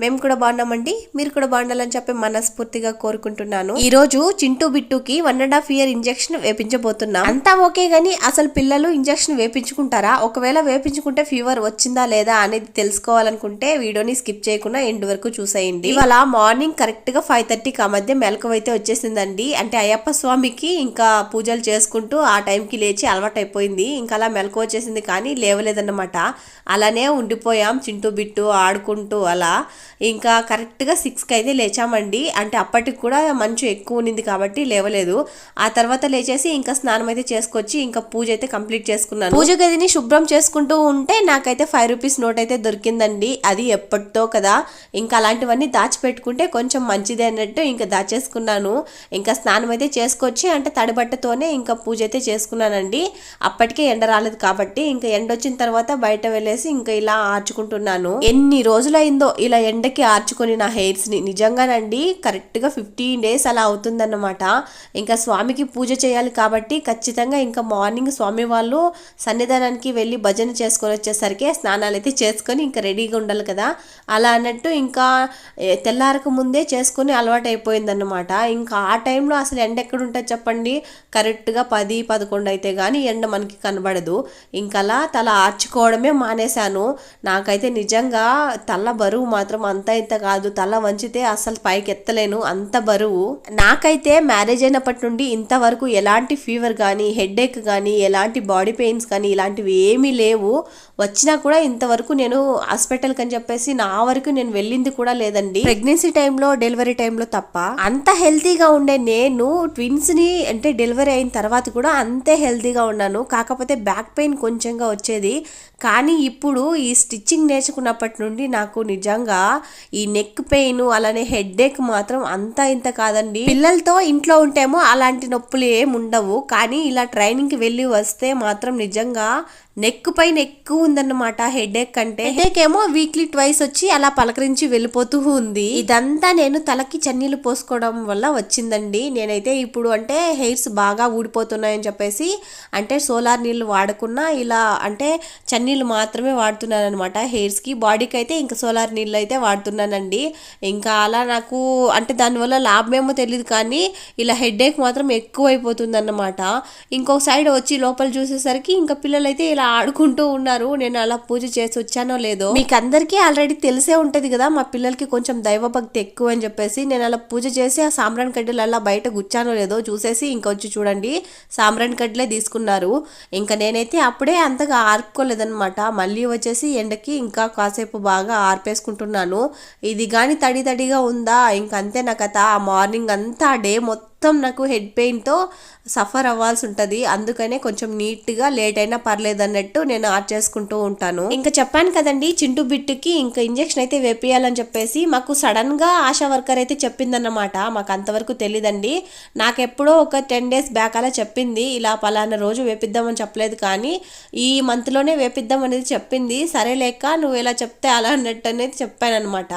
మేము కూడా బాగున్నామండి. మీరు కూడా బాగుండాలని చెప్పి మనస్ఫూర్తిగా కోరుకుంటున్నాను. ఈ రోజు Chintu బిట్టుకి one and half year injection వేపించబోతున్నాం. అంతా ఓకే గానీ అసలు పిల్లలు ఇంజెక్షన్ వేపించుకుంటారా? ఒకవేళ వేపించుకుంటే ఫీవర్ వచ్చిందా లేదా అనేది తెలుసుకోవాలనుకుంటే వీడియోని స్కిప్ చేయకుండా ఎండ్ వరకు చూసేయండి. ఇవాళ మార్నింగ్ కరెక్ట్గా ఫైవ్ థర్టీకి ఆ మధ్య మెలకువ అయితే వచ్చేసిందండి. అంటే అయ్యప్ప స్వామికి ఇంకా పూజలు చేసుకుంటూ ఆ టైంకి లేచి అలవాటు అయిపోయింది. ఇంకా అలా మెలకు వచ్చేసింది కానీ లేవలేదన్నమాట. అలానే ఉండిపోయాం చింటూ బిట్టు ఆడుకుంటూ అలా. ఇంకా కరెక్ట్గా సిక్స్కి అయితే లేచామండి. అంటే అప్పటికి కూడా మంచు ఎక్కువ ఉన్నింది కాబట్టి లేవలేదు. ఆ తర్వాత లేచేసి ఇంకా స్నానం అయితే చేసుకొచ్చి ఇంకా పూజ అయితే కంప్లీట్ చేసుకున్నాను. పూజ గదిని శుభ్రం చేసుకుంటూ ఉంటే నాకైతే ఫైవ్ రూపీస్ నోట్ అయితే దొరికిందండి. అది ఎప్పటితో కదా. ఇంకా అలాంటివన్నీ దాచిపెట్టుకుంటే కొంచెం మంచిది అన్నట్టు ఇంకా దాచేసుకున్నాను. ఇంకా స్నానం అయితే చేసుకొచ్చి అంటే తడిబట్టతోనే ఇంకా పూజ అయితే చేసుకున్నానండి. అప్పటికే ఎండ రాలేదు కాబట్టి ఇంకా ఎండ వచ్చిన తర్వాత బయట వెళ్ళేసి ఇంకా ఇలా ఆర్చుకుంటున్నాను. ఎన్ని రోజులైందో ఇలా ఎండకి ఆర్చుకొని నా హెయిర్స్ని. నిజంగానండి కరెక్ట్గా ఫిఫ్టీన్ డేస్ అలా అవుతుందన్నమాట. ఇంకా స్వామికి పూజ చేయాలి కాబట్టి ఖచ్చితంగా ఇంకా మార్నింగ్ స్వామి వాళ్ళు సన్నిధానానికి వెళ్ళి భజన చేసుకొని వచ్చేసరికి స్నానాలు అయితే చేసుకొని ఇంకా రెడీగా ఉండాలి కదా. అలా అన్నట్టు ఇంకా తెల్లారక ముందే చేసుకొని అలవాటు అయిపోయిందన్నమాట ఇంకా ఆ టైంలో అసలు ఎండ ఎక్కడ ఉంటుంది చెప్పండి? కరెక్ట్గా పది పదకొండు అయితే కానీ ఎండ మనకి కనబడదు. ఇంకలా అలా తల ఆర్చుకోవడమే మానేశాను. నాకైతే నిజంగా తల బరువు మాత్రం అంత ఇంత కాదు తల వంచితే అసలు పైకి ఎత్తలేను. అంత బరువు. నాకైతే మ్యారేజ్ అయినప్పటి నుండి ఇంతవరకు ఎలాంటి ఫీవర్ కానీ హెడేక్ కానీ ఎలాంటి బాడీ పెయిన్స్ కానీ ఇలాంటివి ఏమీ లేవు. వచ్చినా కూడా ఇంతవరకు నేను హాస్పిటల్కి అని చెప్పేసి నా వరకు నేను వెళ్ళింది కూడా లేదండి. ప్రెగ్నెన్సీ టైంలో డెలివరీ టైంలో తప్ప అంత హెల్తీగా ఉండే నేను ట్విన్స్ని అంటే డెలివరీ అయిన తర్వాత కూడా అంతే హెల్తీగా ఉన్నాను. కాకపోతే బ్యాక్ పెయిన్ కొంచెంగా వచ్చేది. కానీ ఇప్పుడు ఈ స్టిచ్చింగ్ నేర్చుకున్నప్పటి నుండి నాకు నిజంగా ఈ నెక్ పెయిన్ అలానే హెడ్ మాత్రం అంత ఇంత కాదండి. పిల్లలతో ఇంట్లో ఉంటేమో అలాంటి నొప్పులు ఏమి ఉండవు. కానీ ఇలా ట్రైనింగ్కి వెళ్ళి వస్తే మాత్రం నిజంగా నెక్ పైన ఎక్కువ ఉందన్నమాట హెడేక్ కంటే. హెడేక్ ఏమో వీక్లీ ట్వైస్ వచ్చి అలా పలకరించి వెళ్ళిపోతూ ఉంది. ఇదంతా నేను తలకి చన్నీళ్ళు పోసుకోవడం వల్ల వచ్చిందండి. నేనైతే ఇప్పుడు అంటే హెయిర్స్ బాగా ఊడిపోతున్నాయని చెప్పేసి అంటే సోలార్ నీళ్ళు వాడకున్నా ఇలా అంటే చన్నీళ్ళు మాత్రమే వాడుతున్నాను అనమాట హెయిర్స్కి బాడీకి అయితే ఇంకా సోలార్ నీళ్ళు అయితే వాడుతున్నానండి. ఇంకా అలా నాకు అంటే దానివల్ల లాభమేమో తెలియదు కానీ ఇలా హెడేక్ మాత్రం ఎక్కువ అయిపోతుంది అన్నమాట ఇంకొక సైడ్ వచ్చి లోపల చూసేసరికి ఇంకా పిల్లలు అయితే ఇలా ఆడుకుంటూ ఉన్నారు. నేను అలా పూజ చేసి వచ్చానో లేదో మీకు అందరికీ ఆల్రెడీ తెలిసే ఉంటుంది కదా మా పిల్లలకి కొంచెం దైవభక్తి ఎక్కువ అని చెప్పేసి నేను అలా పూజ చేసి ఆ సాంబ్రాన్ కడ్డీలు అలా బయట గుచ్చానో లేదో చూసేసి ఇంకా వచ్చి చూడండి సాంబ్రాన్ కడ్డీలే తీసుకున్నారు. ఇంకా నేనైతే అప్పుడే అంతగా ఆర్పుకోలేదన్నమాట. మళ్ళీ వచ్చేసి ఎండకి ఇంకా కాసేపు బాగా ఆర్పేసుకుంటున్నాను. ఇది కానీ తడి తడిగా ఉందా? ఇంక అంతే నా కథ. ఆ మార్నింగ్ అంతా డే మొత్తం మొత్తం నాకు హెడ్ పెయిన్తో సఫర్ అవ్వాల్సి ఉంటుంది. అందుకనే కొంచెం నీట్గా లేట్ అయినా పర్లేదు అన్నట్టు నేను ఆర్ట్ చేసుకుంటూ ఉంటాను. ఇంకా చెప్పాను కదండి చింటు బిట్టుకి ఇంకా ఇంజెక్షన్ అయితే వేపియాలని చెప్పేసి మాకు సడన్గా ఆశా వర్కర్ అయితే చెప్పిందన్నమాట. మాకు అంతవరకు తెలియదండి నాకెప్పుడో ఒక టెన్ డేస్ బ్యాక్ అలా చెప్పింది. ఇలా పలానా రోజు వేపిద్దామని చెప్పలేదు కానీ ఈ మంత్లోనే వేపిద్దాం అనేది చెప్పింది. సరే లేక నువ్వు ఇలా చెప్తే అలా అన్నట్టు అనేది చెప్పాను అనమాట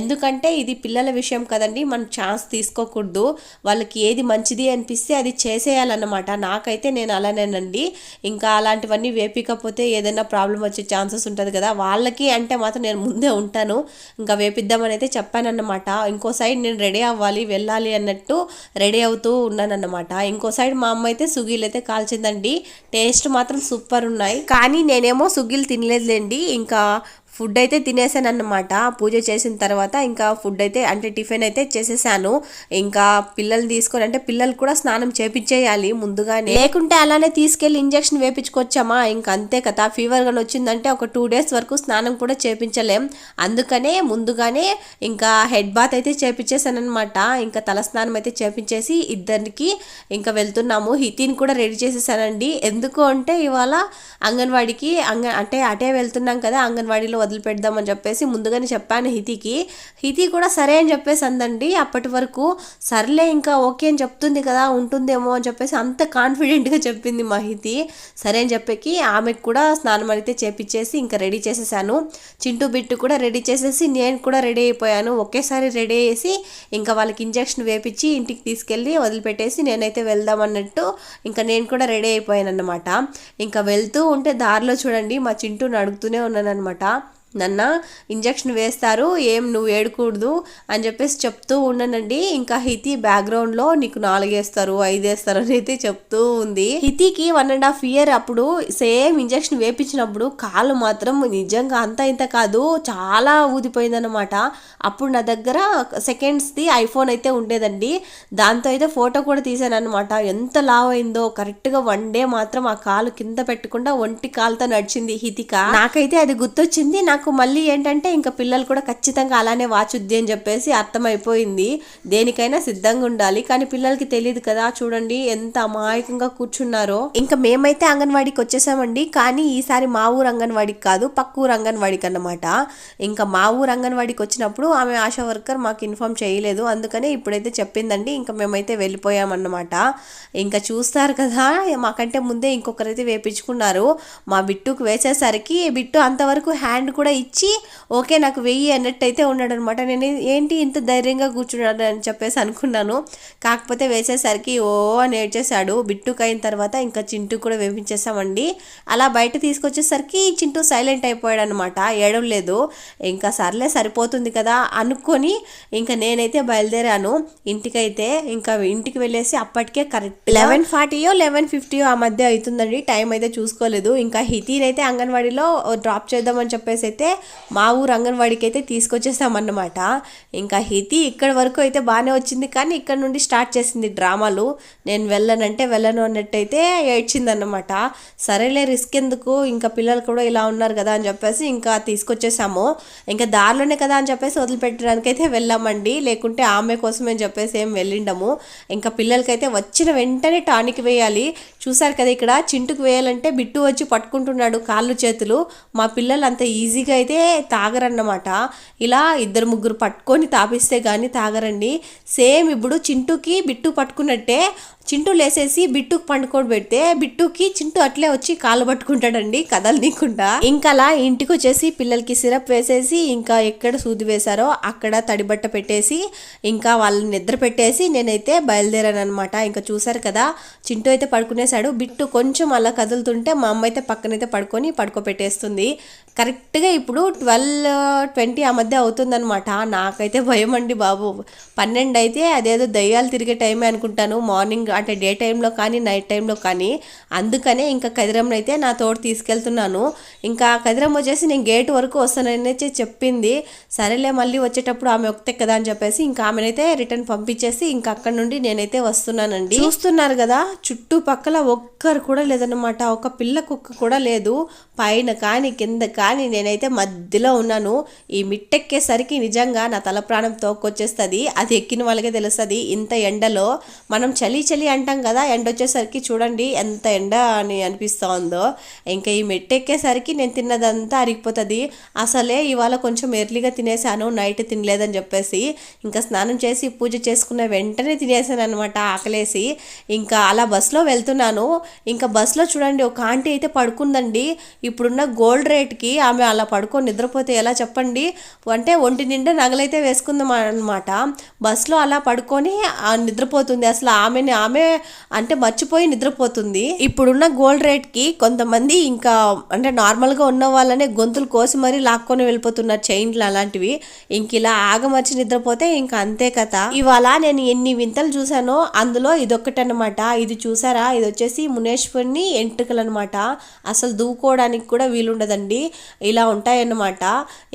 ఎందుకంటే ఇది పిల్లల విషయం కదండి. మనం ఛాన్స్ తీసుకోకూడదు. వాళ్ళకి ఏది మంచిది అనిపిస్తే అది చేసేయాలన్నమాట. నాకైతే నేను అలానేనండి. ఇంకా అలాంటివన్నీ వేపికపోతే ఏదైనా ప్రాబ్లం వచ్చే ఛాన్సెస్ ఉంటుంది కదా. వాళ్ళకి అంటే మాత్రం నేను ముందే ఉంటాను. ఇంకా వేపిద్దామని అయితే చెప్పానన్నమాట. ఇంకో సైడ్ నేను రెడీ అవ్వాలి వెళ్ళాలి అన్నట్టు రెడీ అవుతూ ఉన్నానన్నమాట. ఇంకో సైడ్ మా అమ్మ అయితే సుగీలు అయితే కాల్చిందండి. టేస్ట్ మాత్రం సూపర్ ఉన్నాయి. కానీ నేనేమో సుగీలు తినలేదులేండి. ఇంకా ఫుడ్ అయితే తినేసాను అన్నమాట పూజ చేసిన తర్వాత ఇంకా ఫుడ్ అయితే అంటే టిఫిన్ అయితే చేసేసాను. ఇంకా పిల్లల్ని తీసుకొని అంటే పిల్లలు కూడా స్నానం చేపించేయాలి ముందుగానే. లేకుంటే అలానే తీసుకెళ్ళి ఇంజెక్షన్ వేపించుకొచ్చామా ఇంకా అంతే కదా. ఫీవర్ గాని వచ్చిందంటే ఒక టూ డేస్ వరకు స్నానం కూడా చేపించలేం. అందుకనే ముందుగానే ఇంకా హెడ్ బాత్ అయితే చేపించేసాను అనమాట ఇంకా తల స్నానం అయితే చేపించేసి ఇద్దరికి ఇంకా వెళ్తున్నాము. హితిని కూడా రెడీ చేసేసానండి. ఎందుకు అంటే ఇవాళ అంగన్వాడికి అంగ అంటే అటే వెళ్తున్నాం కదా అంగన్వాడీలో వదిలిపెడదామని చెప్పేసి ముందుగానే చెప్పాను హితికి. హితి కూడా సరే అని చెప్పేసి అందండి. అప్పటి వరకు సర్లే ఇంకా ఓకే అని చెప్తుంది కదా ఉంటుందేమో అని చెప్పేసి అంత కాన్ఫిడెంట్గా చెప్పింది మా హితి. సరే అని చెప్పేకి ఆమెకు కూడా స్నానం అయితే చేపించేసి ఇంకా రెడీ చేసేసాను. చింటూ బిట్టు కూడా రెడీ చేసేసి నేను కూడా రెడీ అయిపోయాను. ఒకేసారి రెడీ అయ్యేసి ఇంకా వాళ్ళకి ఇంజెక్షన్ వేపించి ఇంటికి తీసుకెళ్ళి వదిలిపెట్టేసి నేనైతే వెళ్దాం అన్నట్టు ఇంకా నేను కూడా రెడీ అయిపోయాను అన్నమాట ఇంకా వెళ్తూ ఉంటే దారిలో చూడండి మా చింటూని అడుగుతూనే అనమాట నన్న ఇంజక్షన్ వేస్తారు ఏం నువ్వు ఏడకూడదు అని చెప్పేసి చెప్తూ ఉన్నానండి ఇంకా హితి బ్యాక్గ్రౌండ్లో నీకు నాలుగేస్తారు ఐదేస్తారు ఐదు వేస్తారు అని అయితే చెప్తూ ఉంది. హితికి వన్ అండ్ హాఫ్ ఇయర్ అప్పుడు సేమ్ ఇంజక్షన్ వేపించినప్పుడు కాలు మాత్రం నిజంగా అంత ఇంత కాదు చాలా ఊదిపోయిందనమాట అప్పుడు నా దగ్గర సెకండ్స్ది ఐఫోన్ అయితే ఉండేదండి. దాంతో అయితే ఫోటో కూడా తీసాను అనమాట ఎంత లావ్ అయిందో కరెక్ట్గా వన్ డే మాత్రం ఆ కాలు కింద పెట్టకుండా ఒంటి కాలుతో నడిచింది హితిక. నాకైతే అది గుర్తొచ్చింది. నాకు మళ్ళీ ఏంటంటే ఇంకా పిల్లలు కూడా ఖచ్చితంగా అలానే వాచుద్ది అని చెప్పేసి అర్థమైపోయింది. దేనికైనా సిద్ధంగా ఉండాలి. కానీ పిల్లలకి తెలియదు కదా చూడండి ఎంత అమాయకంగా కూర్చున్నారో. ఇంకా మేమైతే అంగన్వాడికి వచ్చేసామండి. కానీ ఈసారి మా ఊరు అంగన్వాడికి కాదు పక్క ఊరు అంగన్వాడికి అన్నమాట. ఇంకా మా ఊరు అంగన్వాడికి వచ్చినప్పుడు ఆమె ఆశా వర్కర్ మాకు ఇన్ఫామ్ చేయలేదు. అందుకనే ఇప్పుడైతే చెప్పిందండి ఇంకా మేమైతే వెళ్ళిపోయామన్నమాట. ఇంకా చూస్తారు కదా మాకంటే ముందే ఇంకొకరైతే వేపించుకున్నారు. మా బిట్టుకు వేసేసరికి బిట్టు అంతవరకు హ్యాండ్ కూడా ఇచ్చి ఓకే నాకు వెయ్యి అన్నట్టు అయితే ఉన్నాడు అనమాట నేను ఏంటి ఇంత ధైర్యంగా కూర్చున్నాడు అని చెప్పేసి అనుకున్నాను. కాకపోతే వేసేసరికి ఓ అని ఏడ్చేశాడు. బిట్టుకు అయిన తర్వాత ఇంకా చింటూ కూడా వేపించేసామండి అలా బయట తీసుకొచ్చేసరికి చింటూ సైలెంట్ అయిపోయాడు అనమాట ఏడవలేదు ఇంకా సర్లే సరిపోతుంది కదా అనుకొని ఇంకా నేనైతే బయలుదేరాను. ఇంటికైతే ఇంకా ఇంటికి వెళ్ళేసి అప్పటికే కరెక్ట్ లెవెన్ ఫార్టీయో లెవెన్ ఫిఫ్టీయో ఆ మధ్య అవుతుందండి. టైం అయితే చూసుకోలేదు. ఇంకా హితీని అయితే అంగన్వాడీలో డ్రాప్ చేద్దామని చెప్పేసి అయితే అయితే మా ఊరు అంగన్వాడికి అయితే తీసుకొచ్చేసామన్నమాట. ఇంకా హితి ఇక్కడ వరకు అయితే బాగానే వచ్చింది కానీ ఇక్కడ నుండి స్టార్ట్ చేసింది డ్రామాలు. నేను వెళ్ళనంటే వెళ్ళను అన్నట్టయితే ఏడ్చిందన్నమాట. సరేలే రిస్క్ ఎందుకు? ఇంకా పిల్లలు కూడా ఇలా ఉన్నారు కదా అని చెప్పేసి ఇంకా తీసుకొచ్చేసాము. ఇంకా దారిలోనే కదా అని చెప్పేసి వదిలిపెట్టడానికి అయితే వెళ్ళామండి. లేకుంటే ఆమె కోసమే అని చెప్పేసి ఏం వెళ్ళిండము. ఇంకా పిల్లలకైతే వచ్చిన వెంటనే టానిక్ వేయాలి. చూసారు కదా ఇక్కడ చింటుకు వేయాలంటే బిట్టు వచ్చి పట్టుకుంటున్నాడు కాళ్ళు చేతులు. మా పిల్లలు అంత ఈజీగా అయితే తాగరన్నమాట. ఇలా ఇద్దరు ముగ్గురు పట్టుకొని తాపిస్తే కానీ తాగరండి. సేమ్ ఇప్పుడు చింటుకి బిట్టు పట్టుకున్నట్టే చింటూ లేసేసి బిట్టుకు పండుకోడు పెడితే బిట్టుకి చింటూ అట్లే వచ్చి కాలు పట్టుకుంటాడండి కదలనీకుండా ఇంకా అలా ఇంటికి వచ్చేసి పిల్లలకి సిరప్ వేసేసి ఇంకా ఎక్కడ సూది వేశారో అక్కడ తడిబట్ట పెట్టేసి ఇంకా వాళ్ళని నిద్ర పెట్టేసి నేనైతే బయలుదేరానమాట ఇంకా చూసారు కదా చింటూ అయితే పడుకునేశాడు. బిట్టు కొంచెం అలా కదులుతుంటే మా అమ్మ అయితే పక్కనైతే పడుకొని పడుకోబెట్టేస్తుంది. కరెక్ట్గా ఇప్పుడు ట్వెల్వ్ ట్వంటీ ఆ మధ్య అవుతుందనమాట నాకైతే భయం అండి బాబు. పన్నెండు అయితే అదేదో దయ్యాలు తిరిగే టైమే అనుకుంటాను. మార్నింగ్ అంటే డే టైంలో కానీ నైట్ టైంలో కానీ అందుకనే ఇంకా కదిరమ్మని అయితే నా తోడు తీసుకెళ్తున్నాను. ఇంకా కదిరమ్మ వచ్చేసి నేను గేట్ వరకు వస్తానని చెప్పింది. సరేలే మళ్ళీ వచ్చేటప్పుడు ఆమె ఒకతే కదా అని చెప్పేసి ఇంకా ఆమెనైతే రిటర్న్ పంపించేసి ఇంకా అక్కడ నుండి నేనైతే వస్తున్నానండి. చూస్తున్నారు కదా చుట్టుపక్కల ఒక్కరు కూడా లేదన్నమాట. ఒక పిల్ల కుక్క కూడా లేదు. పైన కానీ కింద కానీ నేనైతే మధ్యలో ఉన్నాను. ఈ మిట్టెక్కేసరికి నిజంగా నా తల ప్రాణం తోకొచ్చేస్తుంది. అది ఎక్కిన వాళ్ళకే తెలుస్తుంది. ఇంత ఎండలో మనం చలి చలి అంటాం కదా ఎండ వచ్చేసరికి చూడండి ఎంత ఎండ అని అనిపిస్తోందో. ఇంకా ఈ మెట్టెక్కేసరికి నేను తిన్నదంతా అరిగిపోతుంది. అసలే ఇవాళ కొంచెం ఎర్లీగా తినేసాను నైట్ తినలేదని చెప్పేసి. ఇంకా స్నానం చేసి పూజ చేసుకున్న వెంటనే తినేసాను అనమాట ఆకలేసి. ఇంకా అలా బస్సులో వెళ్తున్నాను. ఇంకా బస్సులో చూడండి ఒక ఆంటీ అయితే పడుకుందండి. ఇప్పుడున్న గోల్డ్ రేట్కి ఆమె అలా పడుకొని నిద్రపోతే ఎలా చెప్పండి? అంటే ఒంటి నిండా నగలైతే వేసుకుందాం అనమాట బస్సులో అలా పడుకొని నిద్రపోతుంది. అసలు ఆమెని ఆమె అంటే మర్చిపోయి నిద్రపోతుంది. ఇప్పుడున్న గోల్డ్ రేట్కి కొంతమంది ఇంకా అంటే నార్మల్గా ఉన్న వాళ్ళనే గొంతులు కోసి మరీ లాక్కొని వెళ్ళిపోతున్నారు చైన్లు అలాంటివి. ఇంక ఇలా ఆగమర్చి నిద్రపోతే ఇంకా అంతే కథ. ఇవాళ నేను ఎన్ని వింతలు చూసానో అందులో ఇదొక్కటి అనమాట ఇది చూసారా? ఇది వచ్చేసి మునేశ్వరిని ఎంట్రుకలు అనమాట అసలు దూకోవడానికి కూడా వీలుండదండి. ఇలా ఉంటాయన్నమాట.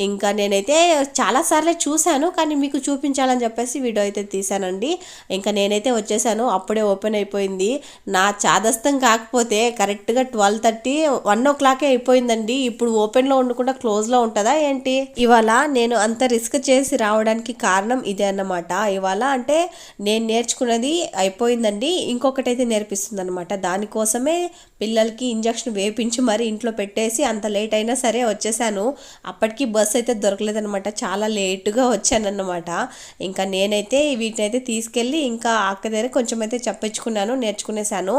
ఇంకా నేనైతే చాలాసార్లు చూశాను కానీ మీకు చూపించాలని చెప్పేసి వీడియో అయితే తీశానండి. ఇంకా నేనైతే వచ్చేసాను అప్పుడే ఓపెన్ అయిపోయింది. నా చాదస్తం కాకపోతే కరెక్ట్గా ట్వెల్వ్ థర్టీ వన్ ఓ క్లాకే అయిపోయిందండి. ఇప్పుడు ఓపెన్లో ఉండకుండా క్లోజ్లో ఉంటుందా ఏంటి? ఇవాళ నేను అంత రిస్క్ చేసి రావడానికి కారణం ఇదే అన్నమాట. ఇవాళ అంటే నేను నేర్చుకున్నది అయిపోయిందండి. ఇంకొకటి అయితే నేర్పిస్తుంది అనమాట దానికోసమే పిల్లలకి ఇంజక్షన్ వేపించి మరి ఇంట్లో పెట్టేసి అంత లేట్ అయినా సరే వచ్చేసాను. అప్పటికి బస్సు అయితే దొరకలేదనమాట చాలా లేటుగా వచ్చానన్నమాట. ఇంకా నేనైతే వీటినైతే తీసుకెళ్ళి ఇంకా అక్క దగ్గర కొంచెం అయితే చెప్పించుకున్నాను నేర్చుకునేసాను.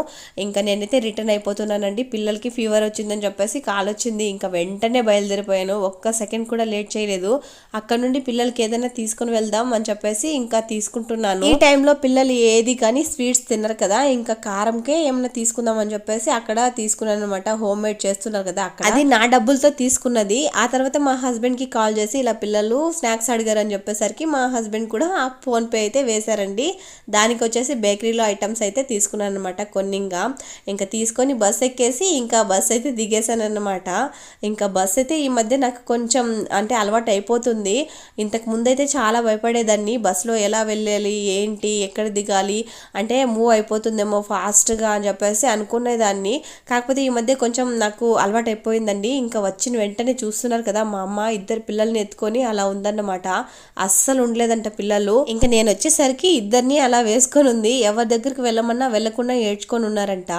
ఇంకా నేనైతే రిటర్న్ అయిపోతున్నానండి. పిల్లలకి ఫీవర్ వచ్చిందని చెప్పేసి కాల్ వచ్చింది. ఇంకా వెంటనే బయలుదేరిపోయాను. ఒక్క సెకండ్ కూడా లేట్ చేయలేదు. అక్కడ నుండి పిల్లలకి ఏదైనా తీసుకుని వెళ్దాం అని చెప్పేసి ఇంకా తీసుకుంటున్నాను. ఈ టైంలో పిల్లలు ఏది కానీ స్వీట్స్ తినరు కదా ఇంకా కారంకే ఏమైనా తీసుకుందాం అని చెప్పేసి అక్కడ అక్కడ తీసుకున్నాను అనమాట హోమ్ మేడ్ చేస్తున్నారు కదా అక్కడ. అది నా డబ్బులతో తీసుకున్నది. ఆ తర్వాత మా హస్బెండ్కి కాల్ చేసి ఇలా పిల్లలు స్నాక్స్ అడిగారు అని చెప్పేసరికి మా హస్బెండ్ కూడా ఆ ఫోన్ పే అయితే వేశారండి. దానికి వచ్చేసి బేకరీలో ఐటమ్స్ అయితే తీసుకున్నాను అనమాట కొన్నింగా. ఇంకా తీసుకొని బస్ ఎక్కేసి ఇంకా బస్ అయితే దిగేశాను అనమాట ఇంకా బస్ అయితే ఈ మధ్య నాకు కొంచెం అంటే అలవాటు అయిపోతుంది. ఇంతకు ముందైతే చాలా భయపడేదాన్ని. బస్సులో ఎలా వెళ్ళాలి? ఏంటి? ఎక్కడ దిగాలి? అంటే మూవ్ అయిపోతుందేమో ఫాస్ట్గా అని చెప్పేసి అనుకునేదాన్ని. కాకపోతే ఈ మధ్య కొంచెం నాకు అలవాటు అయిపోయిందండి. ఇంకా వచ్చిన వెంటనే చూస్తున్నారు కదా మా అమ్మ ఇద్దరు పిల్లల్ని ఎత్తుకొని అలా ఉందన్నమాట. అస్సలు ఉండలేదంట పిల్లలు. ఇంకా నేను వచ్చేసరికి ఇద్దరిని అలా వేసుకొని ఉంది. ఎవరి దగ్గరికి వెళ్ళమన్నా వెళ్ళకుండా ఏడ్చుకొని ఉన్నారంట.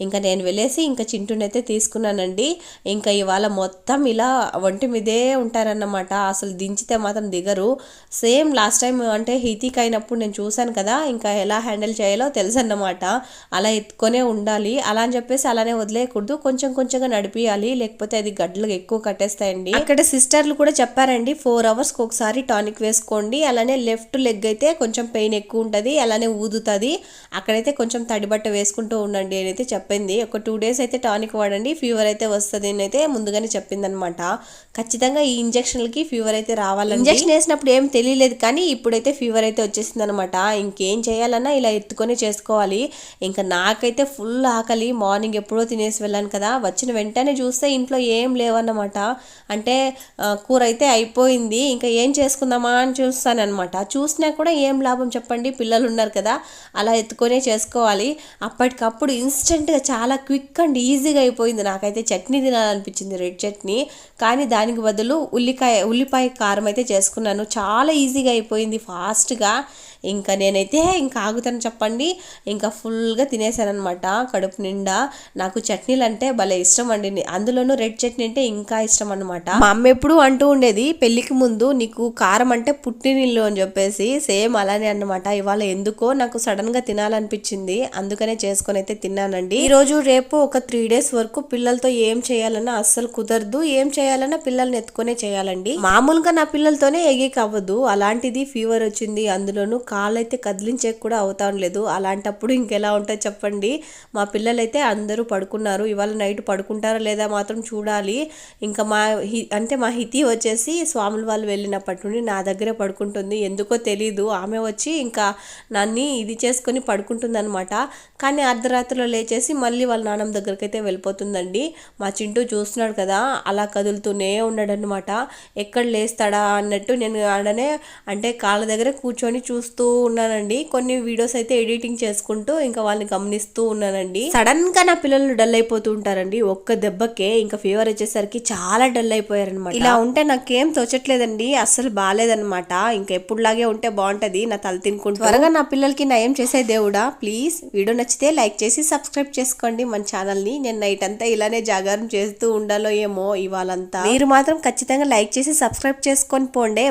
ఇంకా నేను వెళ్ళేసి ఇంకా చింటూనైతే తీసుకున్నానండి. ఇంకా ఇవాళ మొత్తం ఇలా ఒంటి మీదే ఉంటారన్నమాట. అసలు దించితే మాత్రం దిగరు. సేమ్ లాస్ట్ టైం అంటే హీతిక్ అయినప్పుడు నేను చూశాను కదా ఇంకా ఎలా హ్యాండిల్ చేయాలో తెలుసు అన్నమాట అలా ఎత్తుకొనే ఉండాలి. అలా అని చెప్పేసి అలానే వదిలేయకూడదు. కొంచెం కొంచెంగా నడిపియాలి. లేకపోతే అది గడ్డలు ఎక్కువ కట్టేస్తాయండి. అక్కడ సిస్టర్లు కూడా చెప్పారండి ఫోర్ అవర్స్ ఒకసారి టానిక్ వేసుకోండి. అలానే లెఫ్ట్ లెగ్ అయితే కొంచెం పెయిన్ ఎక్కువ ఉంటుంది అలానే ఊదుతుంది. అక్కడైతే కొంచెం తడి బట్ట వేసుకుంటూ ఉండండి అని అయితే చెప్పింది. ఒక టూ డేస్ అయితే టానిక్ వాడండి ఫీవర్ అయితే వస్తుంది అని అయితే ముందుగానే చెప్పింది అనమాట ఖచ్చితంగా ఈ ఇంజక్షన్లకి ఫీవర్ అయితే రావాలి ఇంజక్షన్ వేసినప్పుడు ఏం తెలియలేదు కానీ ఇప్పుడైతే ఫీవర్ అయితే వచ్చేసింది అనమాట ఇంకేం చేయాలన్నా ఇలా ఎత్తుకొని చేసుకోవాలి. ఇంకా నాకైతే ఫుల్ ఆకలి మార్నింగ్ ఎప్పుడో తినేసి వెళ్ళాను కదా వచ్చిన వెంటనే చూస్తే ఇంట్లో ఏం లేవన్నమాట. అంటే కూర అయితే అయిపోయింది ఇంకా ఏం చేసుకుందామా అని చూస్తానమాట చూసినా కూడా ఏం లాభం చెప్పండి పిల్లలు ఉన్నారు కదా అలా ఎత్తుకొనే చేసుకోవాలి. అప్పటికప్పుడు ఇన్స్టెంట్గా చాలా క్విక్ అండ్ ఈజీగా అయిపోయింది. నాకైతే చట్నీ తినాలనిపించింది రెడ్ చట్నీ. కానీ దానికి బదులు ఉల్లికాయ ఉల్లిపాయ కారం అయితే చేసుకున్నాను. చాలా ఈజీగా అయిపోయింది ఫాస్ట్గా. ఇంకా నేనైతే ఇంకా ఆగుతాను చెప్పండి. ఇంకా ఫుల్గా తినేసానమాట కడుపు నిండా. నాకు చట్నీలు అంటే భలే ఇష్టం అండి. అందులోనూ రెడ్ చట్నీ అంటే ఇంకా ఇష్టం అనమాట మా అమ్మ ఎప్పుడు అంటూ ఉండేది పెళ్ళికి ముందు నీకు కారం అంటే పుట్టినిల్లు అని చెప్పేసి సేమ్ అలానే అన్నమాట. ఇవాళ ఎందుకో నాకు సడన్గా తినాలనిపించింది. అందుకనే చేసుకొని అయితే తిన్నానండి. ఈ రోజు రేపు ఒక త్రీ డేస్ వరకు పిల్లలతో ఏం చేయాలన్నా అస్సలు కుదరదు. ఏం చేయాలన్నా పిల్లల్ని ఎత్తుకొనే చేయాలండి. మామూలుగా నా పిల్లలతోనే ఎగేకి అవ్వదు. అలాంటిది ఫీవర్ వచ్చింది. అందులోనూ కాళ్ళు అయితే కదిలించేకి కూడా అవుతాం లేదు. అలాంటప్పుడు ఇంకెలా ఉంటుందో చెప్పండి. మా పిల్లలైతే అందరూ పడుకున్నారు. ఇవాళ నైట్ పడుకుంటారా లేదా మాత్రం చూడాలి. ఇంకా మా హి- అంటే మా హితి వచ్చేసి స్వాముల వాళ్ళు వెళ్ళినప్పటి నుండి నా దగ్గరే పడుకుంటుంది. ఎందుకో తెలీదు. ఆమె వచ్చి ఇంకా నన్ను ఇది చేసుకొని పడుకుంటుంది అనమాట కానీ అర్ధరాత్రిలో లేచేసి మళ్ళీ వాళ్ళ నాన్నమ్మ దగ్గరికి అయితే వెళ్ళిపోతుందండి. మా చింటూ చూస్తున్నాడు కదా అలా కదులుతూనే ఉన్నాడనమాట ఎక్కడ లేస్తాడా అన్నట్టు నేను ఆడనే అంటే కాళ్ళ దగ్గర కూర్చొని చూస్తూ ఉన్నానండి. కొన్ని వీడియోస్ అయితే ఎడిటింగ్ చేసుకుంటూ ఇంకా వాళ్ళని గమనిస్తూ ఉన్నానండి. సడన్గా నా పిల్లలు డల్ అయిపోతూ ఉంటారండి. ఒక్క దెబ్బకే ఇంకా ఫీవర్ వచ్చేసరికి చాలా డల్ అయిపోయారనమాట ఇలా ఉంటే నాకేం తోచట్లేదండి. అస్సలు బాగాలేదనమాట ఇంకా ఎప్పుడులాగే ఉంటే బాగుంటది. నా తల తినుకుంటూ. త్వరగా నా పిల్లలకి నయం చేసే దేవుడా? ప్లీజ్ వీడియో నచ్చితే లైక్ చేసి సబ్స్క్రైబ్ చేసుకోండి. మన ఛానల్ని నేను నైట్ అంతా ఇలానే జాగారం చేస్తూ ఉండాలో ఏమో ఇవాళంతా. మీరు మాత్రం ఖచ్చితంగా లైక్ చేసి సబ్స్క్రైబ్ చేసుకొని పోండే.